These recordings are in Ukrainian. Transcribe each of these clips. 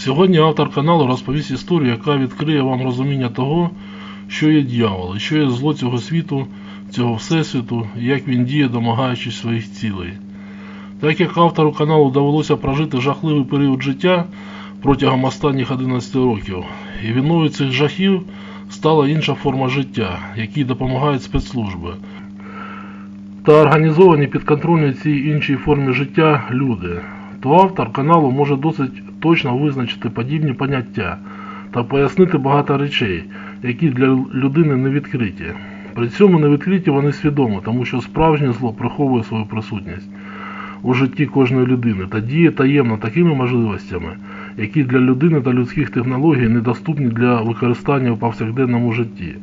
Сьогодні автор каналу розповість історію, яка відкриє вам розуміння того, що є дьявол, і що є зло цього світу, цього всесвіту, і як він діє, домагаючись своїх цілей. Так як автору каналу довелося прожити жахливий період життя протягом останніх 11 років, і виною цих жахів стала інша форма життя, якій допомагають спецслужби. Та організовані підконтрольні цій іншій формі життя люди, то автор каналу може досить точно визначити подібні поняття та пояснити багато речей, які для людини не відкриті. При цьому не відкриті вони свідомо, тому що справжнє зло приховує свою присутність у житті кожної людини та діє таємно такими можливостями, які для людини та людських технологій недоступні для використання у повсякденному житті.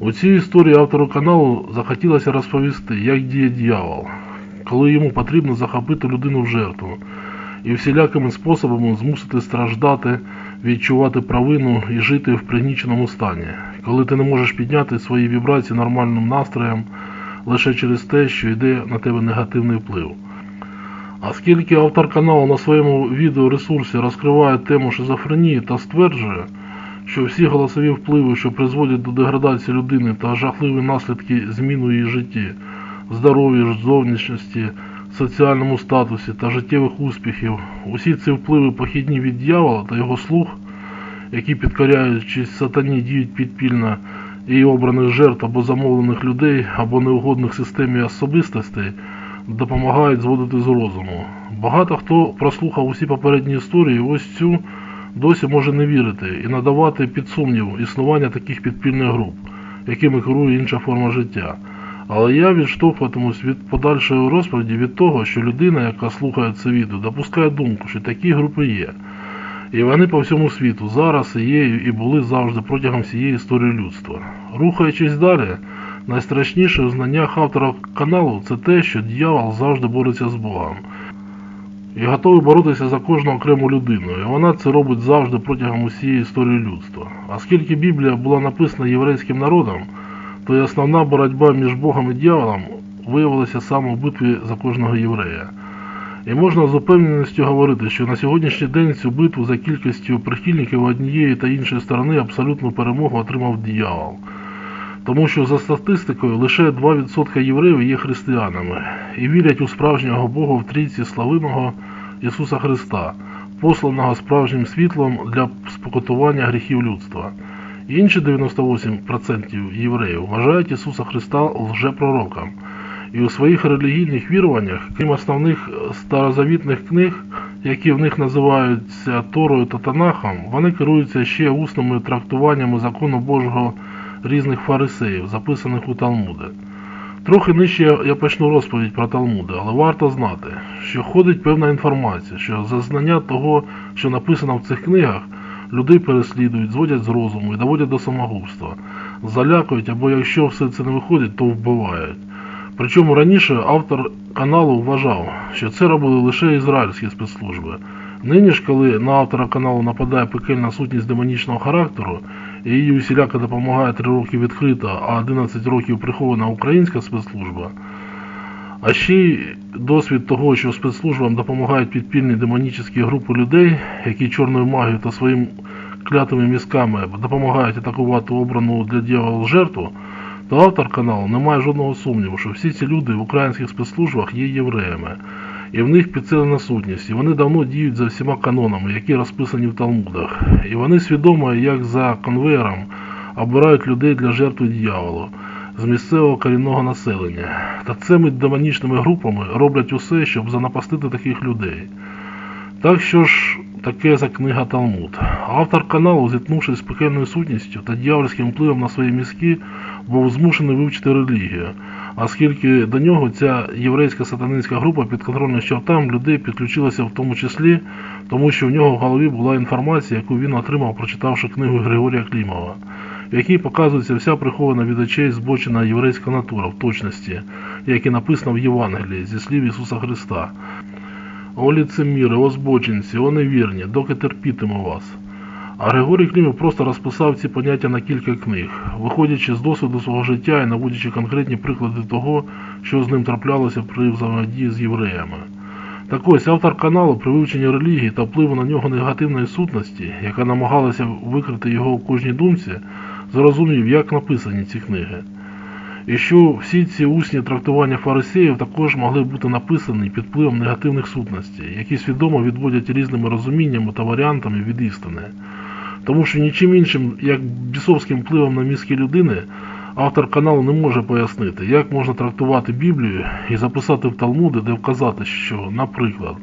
У цій історії автору каналу захотілося розповісти, як діє дьявол, коли йому потрібно захопити людину в жертву і всілякими способами змусити страждати, відчувати провину і жити в пригніченому стані, коли ти не можеш підняти свої вібрації нормальним настроєм лише через те, що йде на тебе негативний вплив. Оскільки автор каналу на своєму відеоресурсі розкриває тему шизофренії та стверджує, що всі голосові впливи, що призводять до деградації людини та жахливі наслідки змін у її житті, здоров'ї, зовнішності, соціальному статусі та життєвих успіхів, усі ці впливи похідні від дьявола та його слуг, які підкоряючись сатані діють підпільно і обраних жертв або замовлених людей, або неугодних системі особистостей, допомагають зводити з розуму. Багато хто прослухав усі попередні історії, ось цю досі може не вірити і надавати під сумнів існування таких підпільних груп, якими керує інша форма життя. Але я відштовхуватимусь від подальшої розповіді від того, що людина, яка слухає це відео, допускає думку, що такі групи є. І вони по всьому світу зараз і є і були завжди протягом всієї історії людства. Рухаючись далі, найстрашніше в знаннях автора каналу це те, що дьявол завжди бореться з Богом. І готовий боротися за кожну окрему людину. І вона це робить завжди протягом усієї історії людства. Оскільки Біблія була написана єврейським народом, то й основна боротьба між Богом і дьяволом виявилася саме в битві за кожного єврея. І можна з упевненістю говорити, що на сьогоднішній день цю битву за кількістю прихильників однієї та іншої сторони абсолютну перемогу отримав дьявол. Тому що за статистикою лише 2% євреїв є християнами і вірять у справжнього Бога в трійці славимого Ісуса Христа, посланого справжнім світлом для спокутування гріхів людства. Інші 98% євреїв вважають Ісуса Христа лжепророком. І у своїх релігійних віруваннях, крім основних старозавітних книг, які в них називаються Торою та Танахом, вони керуються ще усними трактуваннями закону Божого різних фарисеїв, записаних у Талмуди. Трохи нижче я почну розповідь про Талмуди, але варто знати, що ходить певна інформація, що за знання того, що написано в цих книгах, людей переслідують, зводять з розуму і доводять до самогубства, залякують або якщо все це не виходить, то вбивають. Причому раніше автор каналу вважав, що це робили лише ізраїльські спецслужби. Нині ж, коли на автора каналу нападає пекельна сутність демонічного характеру, і їй усіляко допомагає 3 роки відкрита, а 11 років прихована українська спецслужба, а ще досвід того, що спецслужбам допомагають підпільні демонічні групи людей, які чорною магією та своїм клятими мізками допомагають атакувати обрану для дьявола жертву, то автор каналу не має жодного сумніву, що всі ці люди в українських спецслужбах є євреями, і в них підсилена сутність, і вони давно діють за всіма канонами, які розписані в Талмудах. І вони свідомо, як за конвеєром, обирають людей для жертви дьяволу з місцевого корінного населення. Та цими демонічними групами роблять усе, щоб занапастити таких людей. Так що ж таке за книга Талмуд. Автор каналу, зіткнувшись з пекельною сутністю та дьявольським впливом на свої мізки, був змушений вивчити релігію, оскільки до нього ця єврейська сатанинська група підконтрольна чортам людей підключилася в тому числі, тому що в нього в голові була інформація, яку він отримав, прочитавши книгу Григорія Клімова, в якій показується вся прихована від очей збочена єврейська натура в точності, як і написано в Євангелії зі слів Ісуса Христа. О ліцеміри, о збочинці, о невірні, доки терпітиму вас. А Григорій Клімов просто розписав ці поняття на кілька книг, виходячи з досвіду свого життя і наводячи конкретні приклади того, що з ним траплялося при взаємодії з євреями. Так ось автор каналу при вивченні релігії та впливу на нього негативної сутності, яка намагалася викрити його у кожній думці, зрозумів, як написані ці книги. І що всі ці усні трактування фарисеїв також могли бути написані під впливом негативних сутностей, які свідомо відводять різними розуміннями та варіантами від істини. Тому що нічим іншим, як бісовським впливом на мізки людини, автор каналу не може пояснити, як можна трактувати Біблію і записати в Талмуди, де вказати, що, наприклад,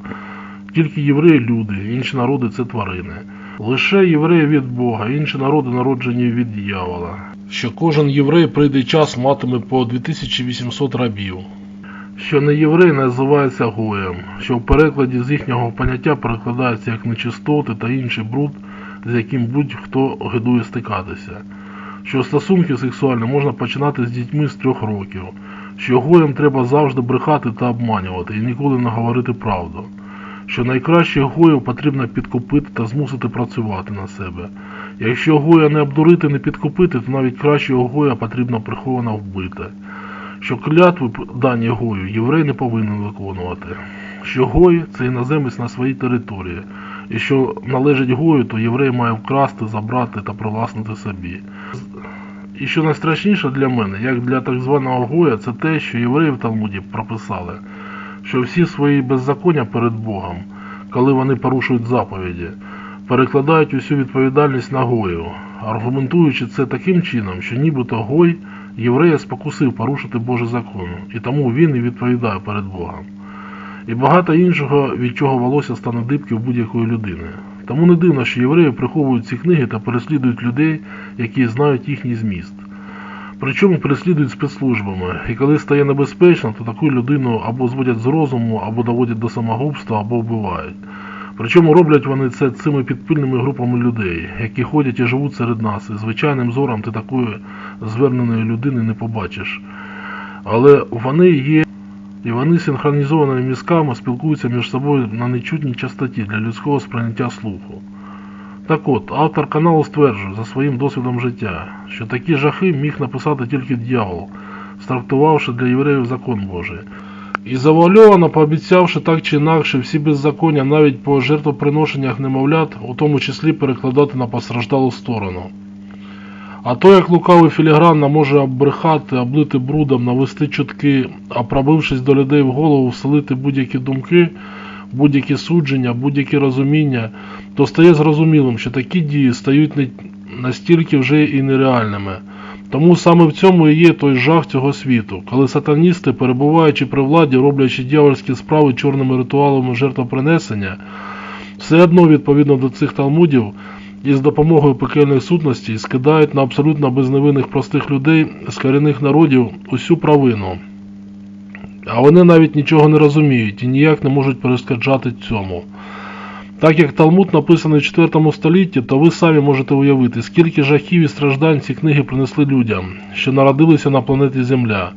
тільки євреї люди, інші народи це тварини. Лише євреї від Бога, інші народи народжені від диявола. Що кожен єврей прийде час матиме по 2800 рабів. Що не єврей називається гоєм, що в перекладі з їхнього поняття перекладається як нечистоти та інший бруд, з яким будь-хто гидує стикатися. Що стосунки сексуальні можна починати з дітьми з трьох років, що гоєм треба завжди брехати та обманювати і ніколи не говорити правду що найкращих гоїв потрібно підкупити та змусити працювати на себе. Якщо гоя не обдурити, не підкупити, то навіть кращого гоя потрібно приховано вбити. Що клятви дані гою єврей не повинен виконувати. Що гой це іноземець на своїй території, і що належить гою, то єврей має вкрасти, забрати та привласнити собі. І що найстрашніше для мене, як для так званого гоя, це те, що євреї в Талмуді прописали що всі свої беззаконня перед Богом, коли вони порушують заповіді, перекладають усю відповідальність на Гою, аргументуючи це таким чином, що нібито Гой єврея спокусив порушити Божий закон, і тому він і відповідає перед Богом. І багато іншого, від чого волосся стане дибки в будь-якої людини. Тому не дивно, що євреї приховують ці книги та переслідують людей, які знають їхній зміст. Причому переслідують спецслужбами, і коли стає небезпечно, то таку людину або зводять з розуму, або доводять до самогубства, або вбивають. Причому роблять вони це цими підпільними групами людей, які ходять і живуть серед нас, і звичайним зором ти такої зверненої людини не побачиш. Але вони є, і вони синхронізованими мізками спілкуються між собою на нечутній частоті для людського сприйняття слуху. Так от, автор каналу стверджує за своїм досвідом життя, що такі жахи міг написати тільки дьявол, стартувавши для євреїв закон Божий. І завуальовано пообіцявши так чи інакше всі беззаконня навіть по жертвоприношеннях немовлят, у тому числі перекладати на постраждалу сторону. А то, як лукавий філігранно може оббрехати, облити брудом, навести чутки, а пробившись до людей в голову, вселити будь-які думки, будь-які судження, будь-які розуміння, то стає зрозумілим, що такі дії стають настільки вже і нереальними. Тому саме в цьому і є той жах цього світу, коли сатаністи, перебуваючи при владі, роблячи дьявольські справи чорними ритуалами жертвопринесення, все одно відповідно до цих талмудів і з допомогою пекельних сутностей скидають на абсолютно безневинних простих людей з корінних народів усю провину. А вони навіть нічого не розуміють і ніяк не можуть перешкоджати цьому. Так як Талмуд написаний в 4 столітті, то ви самі можете уявити, скільки жахів і страждань ці книги принесли людям, що народилися на планеті Земля.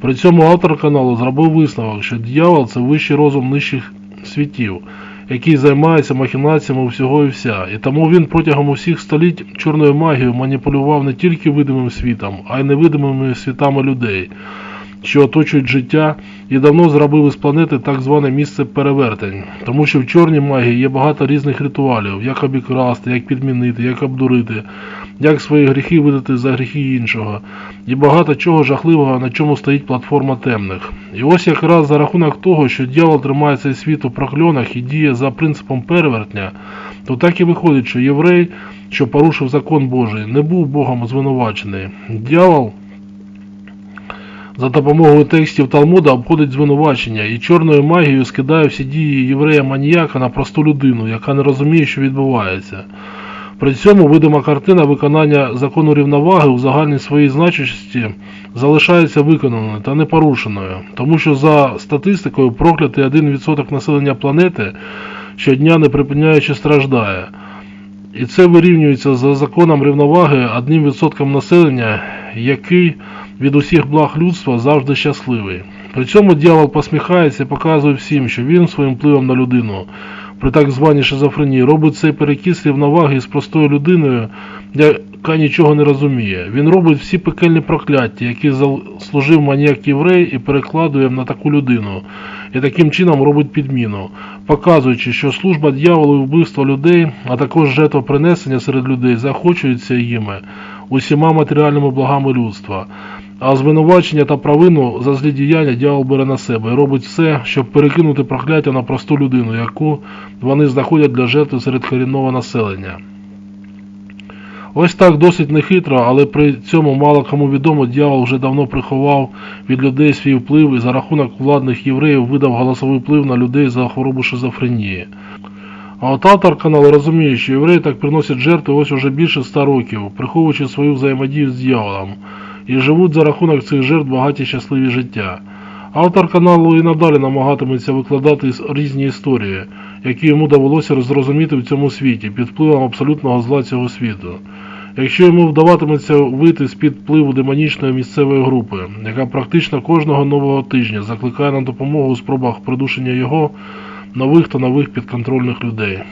При цьому автор каналу зробив висновок, що дьявол це вищий розум нижчих світів, який займається махінаціями всього і вся, і тому він протягом усіх століть чорною магією маніпулював не тільки видимим світом, а й невидимими світами людей що оточують життя, і давно зробив із планети так зване місце перевертень, тому що в чорній магії є багато різних ритуалів, як обікрасти, як підмінити, як обдурити, як свої гріхи видати за гріхи іншого, і багато чого жахливого, на чому стоїть платформа темних. І ось якраз за рахунок того, що дьявол тримає цей світ у прокльонах і діє за принципом перевертня, то так і виходить, що єврей, що порушив закон Божий, не був Богом звинувачений. Дьявол за допомогою текстів Талмуда обходить звинувачення і чорною магією скидає всі дії єврея-маніяка на просту людину, яка не розуміє, що відбувається. При цьому видима картина виконання закону рівноваги у загальній своїй значущості залишається виконаною та непорушеною, тому що за статистикою проклятий 1% населення планети щодня не припиняючи страждає. І це вирівнюється за законом рівноваги 1% населення, який від усіх благ людства завжди щасливий. При цьому дьявол посміхається і показує всім, що він своїм впливом на людину при так званій шизофренії робить цей перекіс рівноваги з простою людиною, яка нічого не розуміє. Він робить всі пекельні прокляття, які заслужив маніяк єврей і перекладує на таку людину. І таким чином робить підміну, показуючи, що служба дьяволу і вбивство людей, а також жертвопринесення серед людей захочуються їми усіма матеріальними благами людства. А звинувачення та провину за злі діяння дьявол бере на себе і робить все, щоб перекинути прокляття на просту людину, яку вони знаходять для жертви серед корінного населення. Ось так досить нехитро, але при цьому мало кому відомо, дьявол вже давно приховав від людей свій вплив і за рахунок владних євреїв видав голосовий вплив на людей за хворобу шизофренії. А от автор каналу розуміє, що євреї так приносять жертви ось уже більше ста років, приховуючи свою взаємодію з дьяволом, і живуть за рахунок цих жертв багаті щасливі життя. Автор каналу і надалі намагатиметься викладати різні історії, які йому довелося зрозуміти в цьому світі під впливом абсолютного зла цього світу. Якщо йому вдаватиметься вийти з-під впливу демонічної місцевої групи, яка практично кожного нового тижня закликає на допомогу у спробах придушення його нових та нових підконтрольних людей.